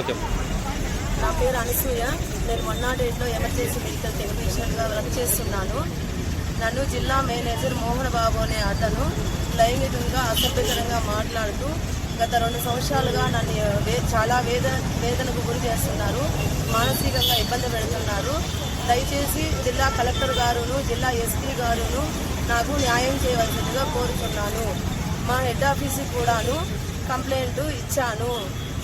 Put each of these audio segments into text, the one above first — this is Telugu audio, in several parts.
ఓకే. నా పేరు అనసూయ. నేను వన్ నాట్ ఎయిట్లో ఎమర్జెన్సీ మెడికల్ టెక్నీషియన్గా వర్క్ చేస్తున్నాను. నన్ను జిల్లా మేనేజర్ మోహన్ బాబు అనే అతను లైంగికంగా అసభ్యకరంగా మాట్లాడుతూ గత రెండు సంవత్సరాలుగా నన్ను చాలా వేద వేదనకు గురి చేస్తున్నారు. మానసికంగా ఇబ్బంది పెడుతున్నారు. దయచేసి జిల్లా కలెక్టర్ గారును జిల్లా ఎస్పీ గారును నాకు న్యాయం చేయవలసిందిగా కోరుతున్నాను మా హెడ్ ఆఫీస్కి కూడాను కంప్లైంట్ ఇచ్చాను.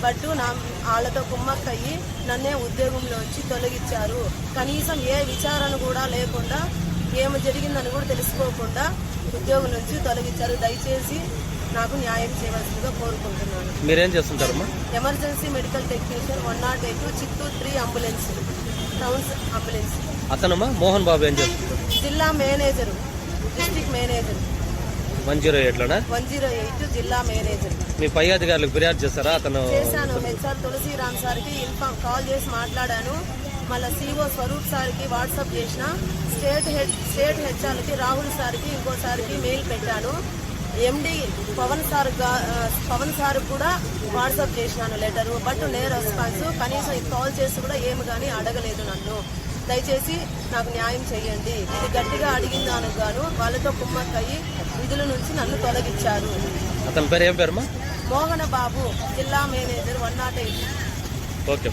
బట్ నా వాళ్ళతో కుమ్మక్కయ్యి నన్నే ఉద్యోగంలోంచి తొలగించారు. కనీసం ఏ విచారణ కూడా లేకుండా ఏమి జరిగిందని కూడా తెలుసుకోకుండా ఉద్యోగం నుంచి తొలగించారు. దయచేసి నాకు న్యాయం చేయవలసిందిగా కోరుకుంటున్నాను. మీరేం చేస్తుంటారమ్మా? Emergency medical technician one nought eight Chittoor three ambulance towns ambulance. అతనమ్మా? Mohan Babu ఏం చేస్తుంటారు? జిల్లా manager district manager. One zero ఎయిట్లోనా? One zero eight జిల్లా మేనేజర్. మీ పై అధికారులకు ఫిర్యాదు చేస్తారా? అతను చేశాను హెచ్ఆర్ తులసిరామ్ సార్కి ఇన్ఫామ్ కాల్ చేసి మాట్లాడాను. మళ్ళీ సిఓ స్వరూప్ సార్కి వాట్సాప్ చేసిన. స్టేట్ హెడ్ స్టేట్ హెచ్ఆర్కి రాహుల్ సార్కి ఇంకోసారికి మెయిల్ పెట్టాను. MD Pavan sir Pavan sir కూడా వాట్సాప్ చేసినాను లెటరు. బట్ నే రెస్పాన్స్ కనీసం కాల్ చేసి కూడా ఏమి కానీ అడగలేదు నన్ను. దయచేసి నాకు న్యాయం చేయండి. ఇది గట్టిగా అడిగిన దానికి గాను వాళ్ళతో కుమ్మక్కయ్యి విధుల నుంచి నన్ను తొలగించారు. అతని పేరు ఏం పేరమ్మా? మోహన బాబు జిల్లా manager one nought eight. Okay.